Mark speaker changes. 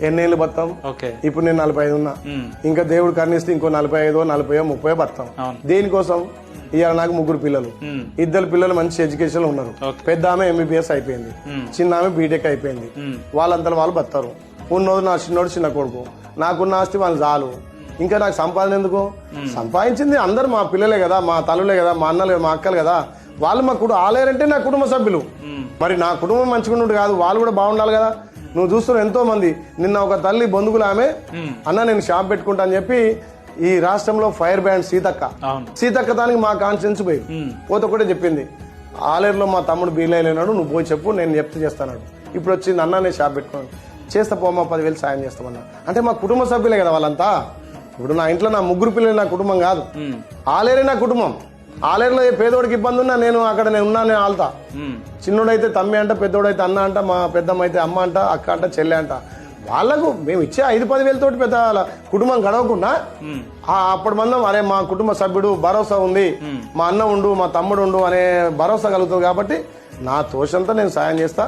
Speaker 1: ఎన్నేళ్ళు బతాం? ఇప్పుడు నేను నలభై ఐదు ఉన్నా. ఇంకా దేవుడు కర్ణిస్తే ఇంకో నలభై ఐదో నలభై ముప్పై బతాం. దేనికోసం? ఇవాళ నాకు ముగ్గురు పిల్లలు. ఇద్దరు పిల్లలు మంచి ఎడ్యుకేషన్ ఉన్నారు. పెద్ద ఆమె ఎంబీబీఎస్ అయిపోయింది. చిన్న ఆమె బీటెక్ అయిపోయింది. వాళ్ళంతా వాళ్ళు బతారు. ఉన్నోడు నా చిన్నోడు చిన్న కొడుకు. నాకున్న ఆస్తి వాళ్ళు చాలు. ఇంకా నాకు సంపాదన ఎందుకు? సంపాదించింది అందరు మా పిల్లలే కదా మా తల్లులే కదా మా అన్నలే మా అక్కలు కదా. వాళ్ళు మా కుటుంబం ఆలేరంటే నా కుటుంబ సభ్యులు. మరి నా కుటుంబం మంచిగా ఉండు కాదు వాళ్ళు కూడా బాగుండాలి కదా. నువ్వు చూస్తున్నావు ఎంతో మంది నిన్న ఒక తల్లి బంధువులు ఆమె అన్న నేను షాప్ పెట్టుకుంటా అని చెప్పి ఈ రాష్ట్రంలో ఫైర్ బ్యాండ్ సీతక్క. సీతక్క దానికి మా కాన్ఫిడెన్స్ పోయి. పోతే ఒకటే చెప్పింది ఆలేరులో మా తమ్ముడు బీలైనాడు నువ్వు పోయి చెప్పు నేను చెప్తే చేస్తాను ఇప్పుడు వచ్చింది అన్న నేను షాప్ పెట్టుకున్నాను చేస్తా పోమా పదివేలు సాయం చేస్తామన్నా. అంటే మా కుటుంబ సభ్యులే కదా వాళ్ళంతా. ఇప్పుడు నా ఇంట్లో నా ముగ్గురు పిల్లలు నా కుటుంబం కాదు. ఆలేరే నా కుటుంబం. ఆలేరులో ఏ పేదోడికి ఇబ్బంది ఉన్నా నేను అక్కడ నేను ఉన్నా నేను ఆల్తా చిన్నోడైతే తమ్మి అంట పెద్దోడైతే అన్న అంట మా పెద్దమ్మ అయితే అమ్మ అంట అక్క అంట చెల్లె అంట. వాళ్ళకు మేము ఇచ్చే ఐదు పది వేలతోటి పెద్ద కుటుంబం గడవకుండా అప్పటి మందం అరే మా కుటుంబ సభ్యుడు భరోసా ఉంది మా అన్న ఉండు మా తమ్ముడు ఉండు అనే భరోసా కలుగుతుంది కాబట్టి నా తోషంతా నేను సాయం చేస్తా.